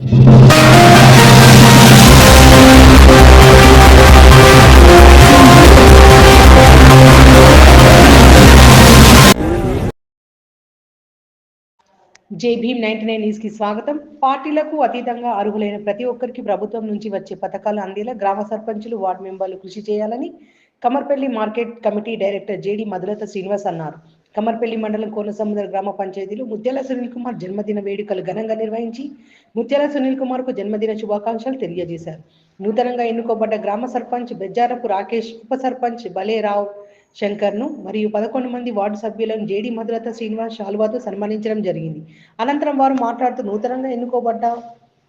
జై Bhim ninety nine న్యూస్కి స్వాగతం. పార్టీలకు అతీతంగా అర్హులైన ప్రతి ఒక్కరికి ప్రభుత్వం నుంచి వచ్చే పథకాలు అందేలా గ్రామ సర్పంచులు వార్డు మెంబర్లు కృషి చేయాలని Kamarpalli market committee director JD Madhulatha Srinivas అన్నారు. కమర్పల్లి మండలం కోనసముద్ర గ్రామ పంచాయతీలో ముత్యాల సునీల్ కుమార్ జన్మదిన వేడుకలు ఘనంగా నిర్వహించి ముత్యాల సునీల్ కుమార్కు జన్మదిన శుభాకాంక్షలు తెలియజేశారు. నూతనంగా ఎన్నుకోబడ్డ గ్రామ సర్పంచ్ బెజ్జారపు రాకేష్ ఉప సర్పంచ్ బలేరావు శంకర్ను మరియు పదకొండు మంది వార్డు సభ్యులను జేడి మధురత శ్రీనివాస్ శాలువాతో సన్మానించడం జరిగింది. అనంతరం వారు మాట్లాడుతూ నూతనంగా ఎన్నుకోబడ్డ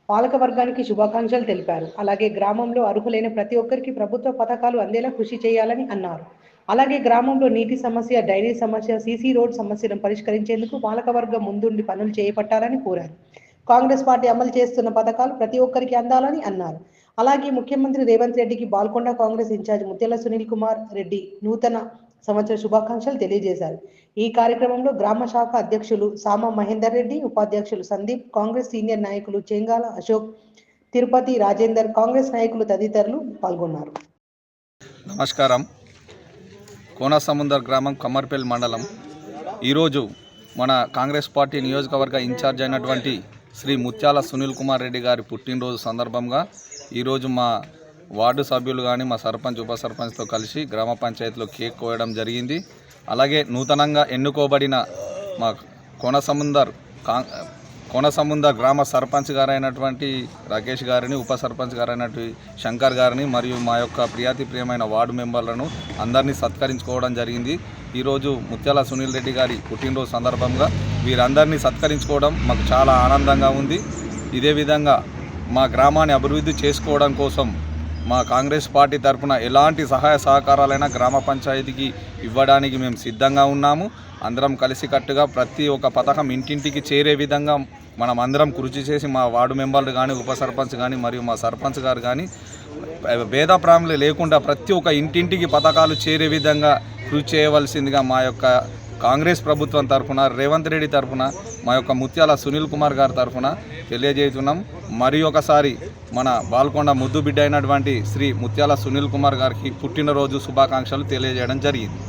పాలక వర్గానికి శుభాకాంక్షలు తెలిపారు. అలాగే గ్రామంలో అర్హులైన ప్రతి ఒక్కరికి ప్రభుత్వ పథకాలు అందేలా కృషి చేయాలని అన్నారు. అలాగే గ్రామంలో నీటి సమస్య డ్రైనేజ్ సమస్య సీసీ రోడ్ సమస్యను పరిష్కరించేందుకు పాలకవర్గం ముందుండి పనులు చేపట్టాలని కోరారు. కాంగ్రెస్ పార్టీ అమలు చేస్తున్న పథకాలు ప్రతి ఒక్కరికి అందాలని అన్నారు. అలాగే ముఖ్యమంత్రి రేవంత్ రెడ్డికి బాల్కొండ కాంగ్రెస్ ఇన్ఛార్జ్ ముత్యాల సునీల్ కుమార్ రెడ్డి నూతన సంవత్సర శుభాకాంక్షలు తెలియజేశారు. ఈ కార్యక్రమంలో గ్రామ శాఖ అధ్యక్షులు సామ మహేందర్ రెడ్డి ఉపాధ్యక్షులు సందీప్ కాంగ్రెస్ సీనియర్ నాయకులు చెంగాల అశోక్ తిరుపతి రాజేందర్ కాంగ్రెస్ నాయకులు తదితరులు పాల్గొన్నారు. నమస్కారం. కోనసముందర్ గ్రామం కమ్మర్పేల్ మండలం. ఈరోజు మన కాంగ్రెస్ పార్టీ నియోజకవర్గ ఇన్ఛార్జ్ అయినటువంటి శ్రీ ముత్యాల సునీల్ కుమార్ రెడ్డి గారి పుట్టినరోజు సందర్భంగా ఈరోజు మా వార్డు సభ్యులు కానీ మా సర్పంచ్ ఉప సర్పంచ్తో కలిసి గ్రామ పంచాయతీలో కేక్ కోయడం జరిగింది. అలాగే నూతనంగా ఎన్నుకోబడిన మా కొనసముందర్ కా కొనసముందర్ గ్రామ సర్పంచ్ గారైనటువంటి రాకేష్ గారిని ఉప సర్పంచ్ గారైనటువంటి శంకర్ గారిని మరియు మా యొక్క ప్రియాతి ప్రియమైన వార్డు మెంబర్లను అందరినీ సత్కరించుకోవడం జరిగింది. ఈరోజు ముత్యాల సునీల్ రెడ్డి గారి పుట్టినరోజు సందర్భంగా వీరందరినీ సత్కరించుకోవడం మాకు చాలా ఆనందంగా ఉంది. ఇదే విధంగా మా గ్రామాన్ని అభివృద్ధి చేసుకోవడం కోసం మా కాంగ్రెస్ పార్టీ తరఫున ఎలాంటి సహాయ సహకారాలైనా గ్రామ పంచాయతీకి ఇవ్వడానికి మేము సిద్ధంగా ఉన్నాము. అందరం కలిసికట్టుగా ప్రతి ఒక్క పథకం ఇంటింటికి చేరే విధంగా మనం అందరం కృషి చేసి మా వార్డు మెంబర్లు కానీ ఉప సర్పంచ్ కానీ మరియు మా సర్పంచ్ గారు కానీ భేద ప్రాములు లేకుండా ప్రతి ఒక్క ఇంటింటికి పథకాలు చేరే విధంగా కృషి చేయవలసిందిగా మా యొక్క కాంగ్రెస్ ప్రభుత్వం తరఫున రేవంత్ రెడ్డి తరఫున మా యొక్క ముత్యాల సునీల్ కుమార్ గారి తరఫున తెలియజేస్తున్నాం. మరి ఒకసారి మన బాల్కొండ ముద్దు బిడ్డ అయినటువంటి శ్రీ ముత్యాల సునీల్ కుమార్ గారికి పుట్టినరోజు శుభాకాంక్షలు తెలియజేయడం జరిగింది.